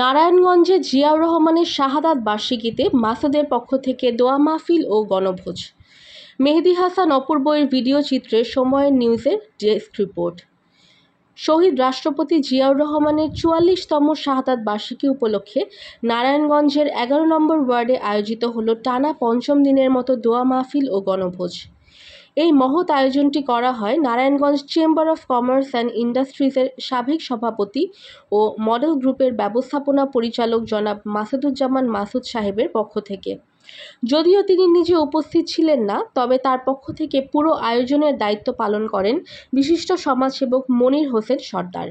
নারায়ণগঞ্জে জিয়াউর রহমানের শাহাদাত বার্ষিকীতে মাসুদের পক্ষ থেকে দোয়া মাহফিল ও গণভোজ। মেহেদি হাসান অপূর্বয়ের ভিডিও চিত্রে সময়ের নিউজের ডেস্ক রিপোর্ট। শহীদ রাষ্ট্রপতি জিয়াউর রহমানের চুয়াল্লিশতম শাহাদাত বার্ষিকী উপলক্ষে নারায়ণগঞ্জের এগারো নম্বর ওয়ার্ডে আয়োজিত হলো টানা পঞ্চম দিনের মতো দোয়া মাহফিল ও গণভোজ। এই মহৎ আয়োজনটি করা হয় Narayanganj chamber of commerce and ইন্ডাস্ট্রিজের সাবেক সভাপতি ও মডেল গ্রুপের ব্যবস্থাপনা পরিচালক জনাব মাসুদুজ্জামান মাসুদ সাহেবের পক্ষ থেকে। যদিও তিনি নিজে উপস্থিত ছিলেন না, তবে তার পক্ষ থেকে পুরো আয়োজনের দায়িত্ব পালন করেন বিশিষ্ট সমাজসেবক মনির হোসেন সর্দার।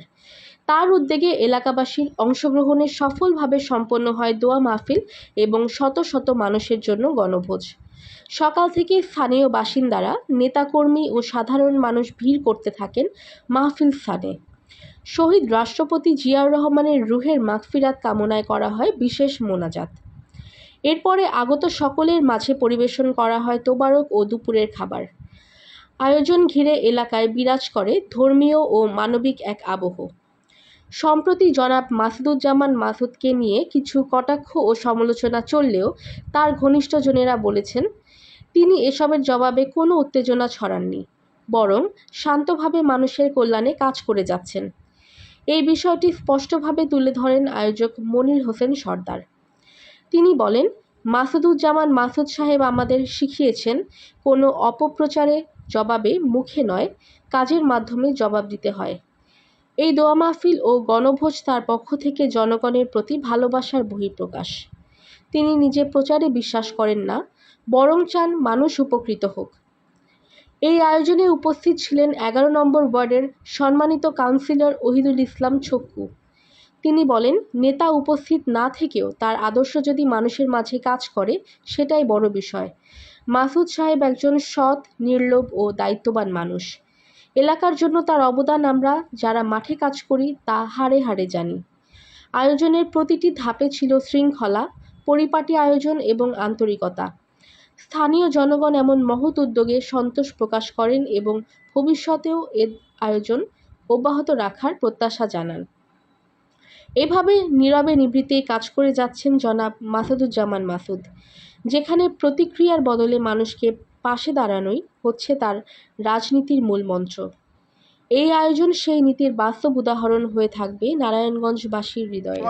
তার উদ্যোগে এলাকাবাসীর অংশগ্রহণে সফলভাবে সম্পন্ন হয় দোয়া মাহফিল এবং শত শত মানুষের জন্য গণভোজ। সকাল থেকে স্থানীয় বাসিন্দারা, নেতাকর্মী ও সাধারণ মানুষ ভিড় করতে থাকেন মাহফিল স্থানে। শহীদ রাষ্ট্রপতি জিয়াউর রহমানের রুহের মাগফিরাত কামনায় করা হয় বিশেষ মোনাজাত। এরপরে আগত সকলের মাঝে পরিবেশন করা হয় তোবারক ও দুপুরের খাবার। আয়োজন ঘিরে এলাকায় বিরাজ করে ধর্মীয় ও মানবিক এক আবহ। সম্প্রতি জনাব মাসুদুজ্জামান মাসুদকে নিয়ে কিছু কটাক্ষ ও সমালোচনা চললেও তার ঘনিষ্ঠজনেরা বলেছেন, তিনি এসবের জবাবে কোনো উত্তেজনা ছড়াননি, বরং শান্তভাবে মানুষের কল্যাণে কাজ করে যাচ্ছেন। এই বিষয়টি স্পষ্টভাবে তুলে ধরেন আয়োজক মনির হোসেন সর্দার। তিনি বলেন, মাসুদুজ্জামান মাসুদ সাহেব আমাদের শিখিয়েছেন, কোনো অপপ্রচারে জবাবে মুখে নয়, কাজের মাধ্যমে জবাব দিতে হয়। এই দোয়া মাহফিল ও গণভোজ তার পক্ষ থেকে জনগণের প্রতি ভালোবাসার বহিঃপ্রকাশ। তিনি নিজে প্রচারে বিশ্বাস করেন না, বরং চান মানুষ উপকৃত হোক। এই আয়োজনে উপস্থিত ছিলেন এগারো নম্বর ওয়ার্ডের সম্মানিত কাউন্সিলর ওহিদুল ইসলাম ছক্কু। তিনি বলেন, নেতা উপস্থিত না থেকেও তার আদর্শ যদি মানুষের মাঝে কাজ করে, সেটাই বড় বিষয়। মাসুদ সাহেব একজন সৎ, নির্লোভ ও দায়িত্ববান মানুষ। এলাকার জন্য তার অবদান আমরা যারা মাঠে কাজ করি তা হাড়ে হাড়ে জানি। আয়োজনের প্রতিটি ধাপে ছিল শৃঙ্খলা, পরিপাটি আয়োজন এবং আন্তরিকতা। স্থানীয় জনগণ এমন মহৎ উদ্যোগে সন্তোষ প্রকাশ করেন এবং ভবিষ্যতেও এর আয়োজন অব্যাহত রাখার প্রত্যাশা জানান। এভাবে নীরবে নিবৃত্তে কাজ করে যাচ্ছেন জনাব মাসুদুজ্জামান মাসুদ, যেখানে প্রতিক্রিয়ার বদলে মানুষকে পাশে দাঁড়ানোই হচ্ছে তার রাজনীতির মূল মন্ত্র। এই আয়োজন সেই নীতির বাস্তব উদাহরণ হয়ে থাকবে নারায়ণগঞ্জবাসীর হৃদয়ে।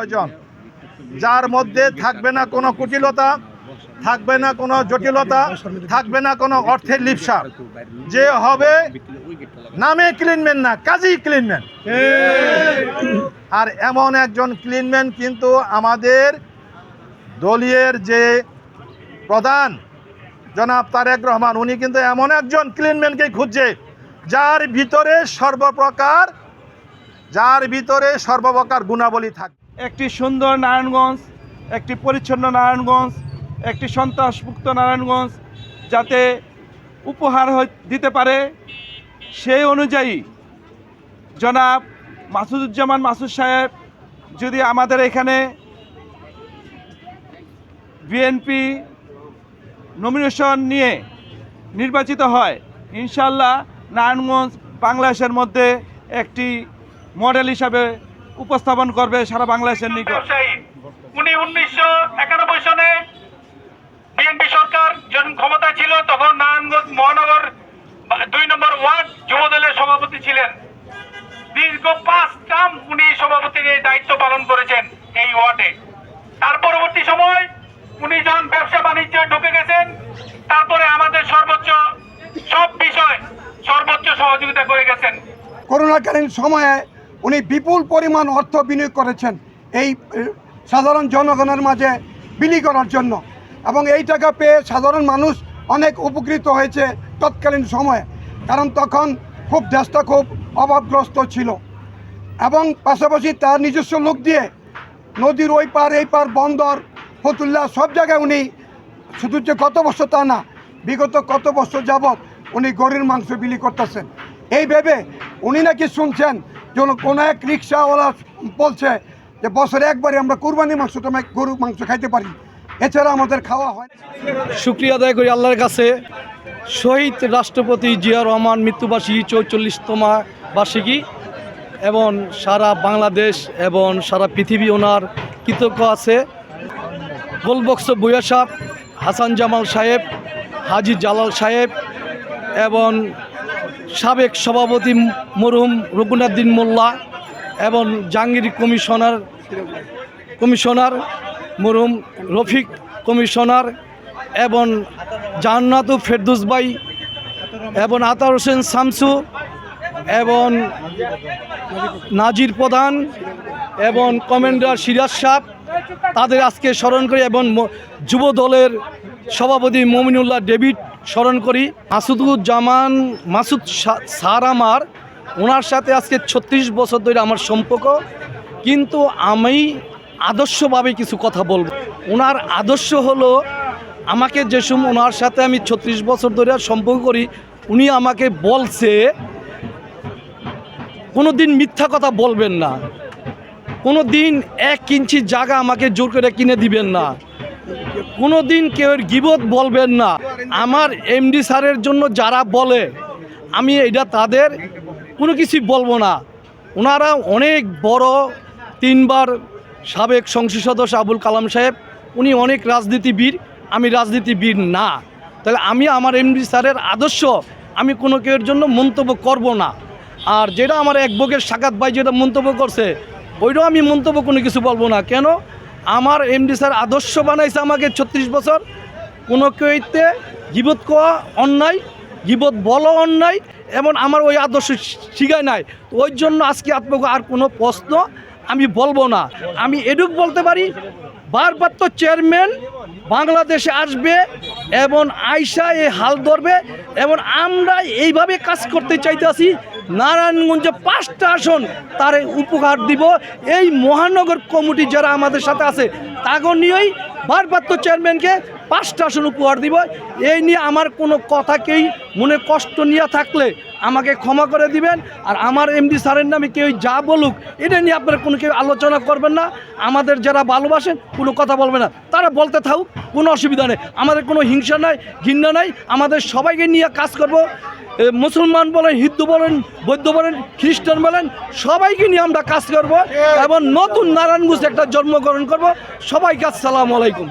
যার মধ্যে থাকবে না কোনো কুটিলতা, থাকবে না কোনো জটিলতা, থাকবে না কোনো অর্থের লিপসা। যে হবে, নামে ক্লিনম্যান না, কাজেই ক্লিনম্যান আর এমন একজন ক্লিনম্যান কিন্তু আমাদের দলীয়ের যে প্রধান জনাব তারেক রহমান, উনি কিন্তু এমন একজন ক্লিনম্যানকে খুঁজছে, যার ভিতরে সর্বপ্রকার, যার ভিতরে সর্বপ্রকার গুণাবলী থাকে। একটি সুন্দর নারায়ণগঞ্জ, একটি পরিচ্ছন্ন নারায়ণগঞ্জ, একটি সন্ত্রাসমুক্ত নারায়ণগঞ্জ, যাতে উপহার দিতে পারে সেই অনুযায়ী জনাব মাসুদুজ্জামান মাসুদ সাহেব যদি আমাদের এখানে বিএনপি নমিনেশন নিয়ে নির্বাচিত হয়। ইনশাল্লাহ নারায়ণগঞ্জ বাংলাদেশের মধ্যে একটি মডেল হিসাবে উপস্থাপন করবে সারা বাংলাদেশের নিকট। উনি উনিশশো একানব্বই সনে বিএনপি সরকার যখন ক্ষমতা ছিল, তখন নারায়ণগঞ্জ মহানগর দুই নম্বর ওয়ার্ড যুব দলের সভাপতি ছিলেন। দীর্ঘ পাঁচ টার্ম উনি সভাপতির দায়িত্ব পালন করেছেন এই ওয়ার্ডে। তার পরবর্তী সময় উনি যখন ব্যবসা বাণিজ্যে ঢুকে গেছেন, তারপরে আমাদের সর্বোচ্চ সব বিষয় সর্বোচ্চ সহযোগিতা করে গেছেন। করোনাকালীন সময়ে উনি বিপুল পরিমাণ অর্থ বিনিয়োগ করেছেন এই সাধারণ জনগণের মাঝে বিলি করার জন্য। এবং এই টাকা পেয়ে সাধারণ মানুষ অনেক উপকৃত হয়েছে তৎকালীন সময়ে। কারণ তখন খুব দেশটা খুব অভাবগ্রস্ত ছিল। এবং পাশাপাশি তার নিজস্ব লোক দিয়ে নদীর ওই পার, এই পার, বন্দর ফতুল্লা সব জায়গায় উনি, শুধু যে কত বছর তা না, বিগত কত বছর যাবৎ উনি গরুর মাংস বিলি করতেছেন। এই ভেবে উনি নাকি শুনছেন, যেন কোনো এক রিক্সাওয়ালা বলছে যে বছরে একবারে আমরা কুরবানি আমি গরু মাংস খাইতে পারি। এছাড়া আমাদের খাওয়া হয়। শুক্রিয়া আদায় করি আল্লাহর কাছে। শহীদ রাষ্ট্রপতি জিয়া রহমান মৃত্যুবার্ষিকী চৌচল্লিশতম বার্ষিকী এবং সারা বাংলাদেশ এবং সারা পৃথিবী ওনার কৃতজ্ঞ আছে। গোলবক্স বইয়া সাহেব, হাসান জামাল সাহেব, হাজি জালাল সাহেব এবং সাবেক সভাপতি মরহুম রঘুনাথদ্দিন মোল্লা এবং জাহাঙ্গীর কমিশনার কমিশনার মরহুম রফিক কমিশনার এবং জান্নাতু ফেরদুস ভাই এবং আতার হোসেন শামসু এবং নাজির প্রধান এবং কমান্ডার সিরাজ সাহ তাদের আজকে স্মরণ করি এবং যুব দলের সভাপতি মমিনুল্লাহ ডেভিড স্মরণ করি। মাসুদুজ্জামান, মাসুদ স্যার আমার, ওনার সাথে আজকে ছত্রিশ বছর ধরে আমার সম্পর্ক। কিন্তু আমি আদর্শভাবে কিছু কথা বলব। ওনার আদর্শ হলো আমাকে যে সময় ওনার সাথে আমি ছত্রিশ বছর ধরে সম্পর্ক করি, উনি আমাকে বলছে কোনো দিন মিথ্যা কথা বলবেন না। কোনো দিন এক ইঞ্চি জায়গা আমাকে জোর করে কিনে দিবেন না। কোনো দিন কেউ গিবত বলবেন না। আমার এমডি স্যারের জন্য যারা বলে, আমি এটা তাদের কোনো কিছুই বলব না। ওনারা অনেক বড় তিনবার সাবেক সংসদ সদস্য আবুল কালাম সাহেব, উনি অনেক রাজনীতিবিদ আমি রাজনীতিবিদ না। তাহলে আমি আমার এমডি স্যারের আদর্শ, আমি কোনো কেউর জন্য মন্তব্য করব না। আর যেটা আমার এক বগের সাকাত ভাই যেটা মন্তব্য করছে ওইটাও আমি মন্তব্য কোনো কিছু বলব না। কেন? আমার এমডি স্যার আদর্শ বানাইছে আমাকে ছত্রিশ বছর। কোনো কেউতে গিবত কোয়া অন্যায়, গিবত বলো অন্যায় এবং আমার ওই আদর্শ শিখায় নাই। ওই জন্য আজকে আপনাকে আর কোনো প্রশ্ন আমি বলব না। আমি এটুক বলতে পারি, বারবার তো চেয়ারম্যান বাংলাদেশে আসবে এবং আইসা এই হাল ধরবে, এবং আমরা এইভাবে কাজ করতে চাইতেছি নারায়ণগঞ্জে পাঁচটা আসন তার উপহার দিব। এই মহানগর কমিটি যারা আমাদের সাথে আছে তাকে নিয়েই ভারপ্রাপ্ত চেয়ারম্যানকে পাঁচটা আসন উপহার দিব। এই নিয়ে আমার কোনো কথাকেই মনে কষ্ট নিয়ে থাকলে আমাকে ক্ষমা করে দিবেন। আর আমার এমডি স্যারের নামে কেউ যা বলুক, এটা নিয়ে আপনারা কোনো কেউ আলোচনা করবেন না। আমাদের যারা ভালোবাসেন, কোনো কথা বলবে না। তারা বলতে থাকুক, কোনো অসুবিধা নেই। আমাদের কোনো হিংসা নাই, ঘৃণা নাই। আমাদের সবাইকে নিয়ে কাজ করব। মুসলমান বলেন, হিন্দু বলেন, বৌদ্ধ বলেন, খ্রিস্টান বলেন, সবাইকে নিয়ে আমরা কাজ করব এবং নতুন নারায়ণগঞ্জ একটা জন্মগ্রহণ করব। সবাইকে আসসালামু আলাইকুম।